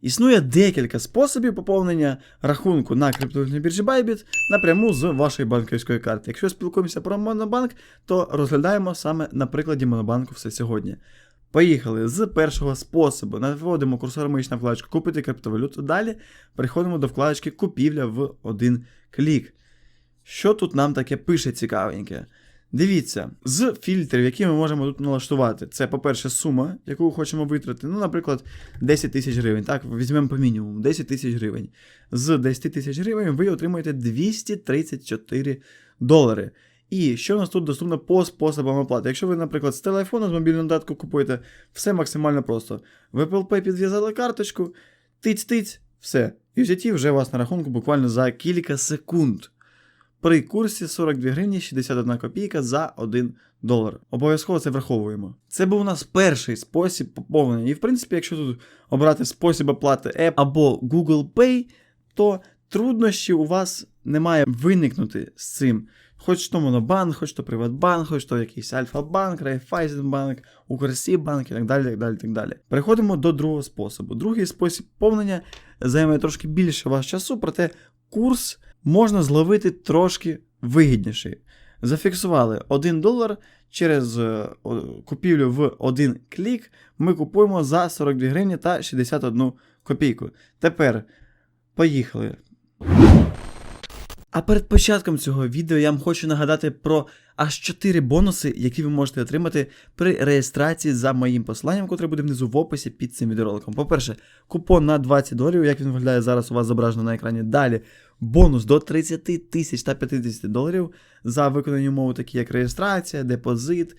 Існує декілька способів поповнення рахунку на криптовалютній біржі Bybit напряму з вашої банківської карти. Якщо спілкуємося про Монобанк, то розглядаємо саме на прикладі Монобанку все сьогодні. Поїхали з першого способу. Наводимо курсор миш на вкладочку Купити криптовалюту. Далі переходимо до вкладочки Купівля в один клік. Що тут нам таке пише цікавеньке? Дивіться, з фільтрів, які ми можемо тут налаштувати, це, по-перше, сума, яку хочемо витратити. Ну, наприклад, 10 тисяч гривень. Так, візьмемо по мінімуму 10 тисяч гривень. З 10 тисяч гривень ви отримаєте 234 долари. І що у нас тут доступно по способам оплати? Якщо ви, наприклад, з телефону, з мобільного додатку купуєте, все максимально просто. В Apple Pay підв'язали карточку, тиць-тиць, все. І в житті вже у вас на рахунку буквально за кілька секунд. При курсі 42 гривні 61 копійка за 1 долар. Обов'язково це враховуємо. Це був у нас перший спосіб поповнення. І в принципі, якщо тут обрати спосіб оплати App або Google Pay, то труднощів у вас не має виникнути з цим. Хоч то Монобанк, хоч то Приватбанк, хоч то якийсь Альфа-банк, Райфайзенбанк, Укрсібанк і так далі, так далі, так далі. Переходимо до другого способу. Другий спосіб поповнення займе трошки більше ваш часу, проте курс можна зловити трошки вигідніше. Зафіксували 1 долар через е, купівлю в один клік. Ми купуємо за 42 гривні та 61 копійку. Тепер поїхали. А перед початком цього відео я вам хочу нагадати про аж 4 бонуси, які ви можете отримати при реєстрації за моїм посиланням, котре буде внизу в описі під цим відеороликом. По-перше, купон на 20 доларів, як він виглядає зараз у вас зображено на екрані. Далі бонус до 30 тисяч та 50 доларів за виконані умови, такі як реєстрація, депозит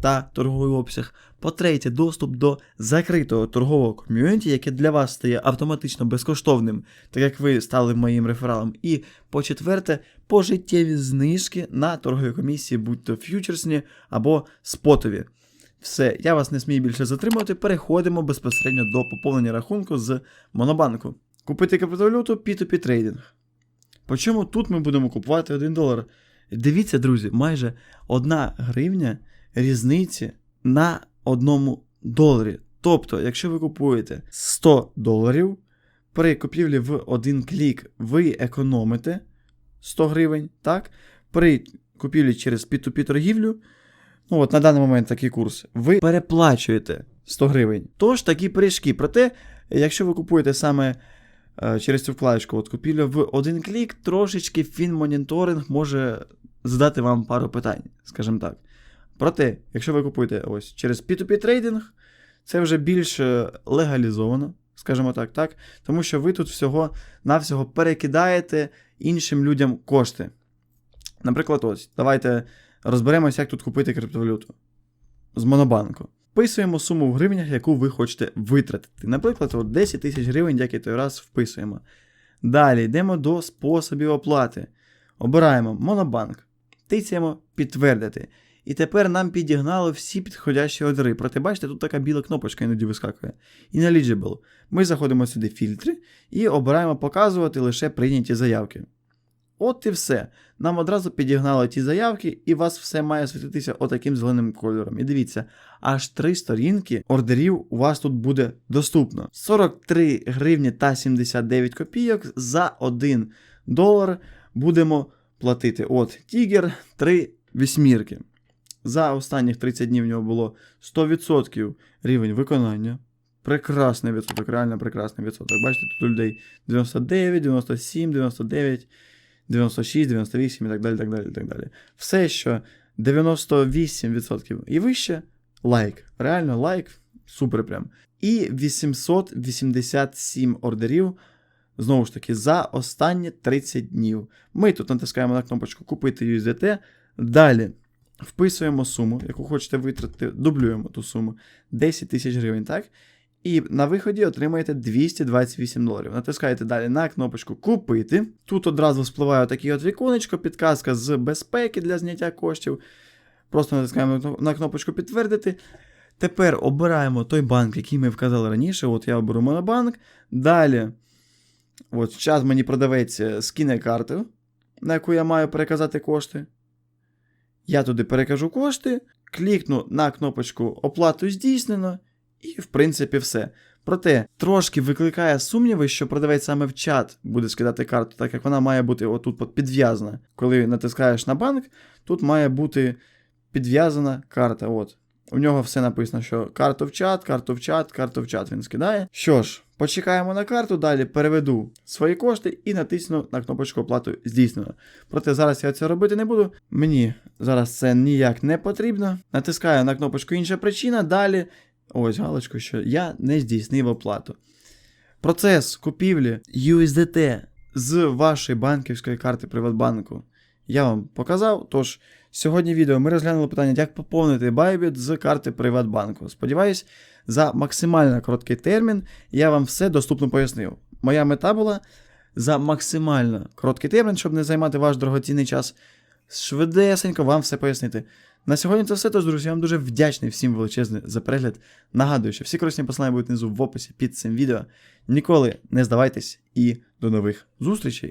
та торговий обсяг. По-третє, доступ до закритого торгового ком'юніті, яке для вас стає автоматично безкоштовним, так як ви стали моїм рефералом. І по-четверте, пожиттєві знижки на торгові комісії, будь то ф'ючерсні або спотові. Все, я вас не смію більше затримувати. Переходимо безпосередньо до поповнення рахунку з Монобанку. Купити криптовалюту P2P трейдинг. По чому тут ми будемо купувати 1 долар? Дивіться, друзі, майже 1 гривня різниці на 1 доларі. Тобто, якщо ви купуєте 100 доларів, при купівлі в один клік ви економите 100 гривень, так? При купівлі через P2P торгівлю, ну от на даний момент такий курс, ви переплачуєте 100 гривень. Тож такі пиріжки. Проте, якщо ви купуєте саме е, через цю вкладочку от купівля в один клік, трошечки фінмоніторинг може задати вам пару питань, скажімо так. Проте, якщо ви купуєте ось через P2P трейдинг, це вже більш е, легалізовано, скажімо так, так, тому що ви тут всього навсього перекидаєте іншим людям кошти. Наприклад, ось, давайте розберемося, як тут купити криптовалюту з Монобанку. Вписуємо суму в гривнях, яку ви хочете витратити. Наприклад, от 10 тисяч гривень, як і той раз вписуємо. Далі йдемо до способів оплати. Обираємо Монобанк, тицяємо підтвердити. І тепер нам підігнали всі підходящі ордери. Проте, бачите, тут така біла кнопочка іноді вискакує. Ineligible. Ми заходимо сюди в фільтри і обираємо показувати лише прийняті заявки. От і все. Нам одразу підігнали ті заявки, і вас все має світитися отаким зеленим кольором. І дивіться, аж три сторінки ордерів у вас тут буде доступно. 43 гривні та 79 копійок за 1 долар будемо платити. От, Тігер, 3 вісьмірки. За останніх 30 днів в нього було 100% рівень виконання. Прекрасний відсоток, реально прекрасний відсоток. Бачите, тут у людей 99, 97, 99, 96, 98 і так далі. так далі, так далі. Все, що 98% і вище лайк. Реально лайк, супер прям. І 887 ордерів. Знову ж таки, за останні 30 днів. Ми тут натискаємо на кнопочку Купити USDT. Далі вписуємо суму, яку хочете витратити, дублюємо ту суму 10 тисяч гривень, так? І на виході отримаєте 228 доларів. Натискаєте далі на кнопочку Купити. Тут одразу спливає таке от віконечко, підказка з безпеки для зняття коштів. Просто натискаємо на кнопочку Підтвердити. Тепер обираємо той банк, який ми вказали раніше. От я оберу Монобанк. Далі, от зараз мені продавець скине карту, на яку я маю переказати кошти. Я туди перекажу кошти, клікну на кнопочку Оплату здійснено, і, в принципі, все. Проте трошки викликає сумніви, що продавець саме в чат буде скидати карту, так як вона має бути отут от підв'язана. Коли натискаєш на банк, тут має бути підв'язана карта. От. У нього все написано, що карту в чат, карту в чат, карту в чат він скидає. Що ж, почекаємо на карту, далі переведу свої кошти і натисну на кнопочку оплату здійснено. Проте зараз я це робити не буду. Мені зараз це ніяк не потрібно. Натискаю на кнопочку інша причина, далі. Ось галочку, що я не здійснив оплату. Процес купівлі USDT з вашої банківської карти Приватбанку я вам показав. Тож, сьогодні відео ми розглянули питання, як поповнити Bybit з карти Приватбанку. Сподіваюсь, за максимально короткий термін я вам все доступно пояснив. Моя мета була за максимально короткий термін, щоб не займати ваш дорогоцінний час, швидесенько вам все пояснити. На сьогодні це все. Тож, друзі, я вам дуже вдячний всім величезне за перегляд. Нагадую, що всі корисні посилання будуть внизу в описі під цим відео. Ніколи не здавайтесь і до нових зустрічей!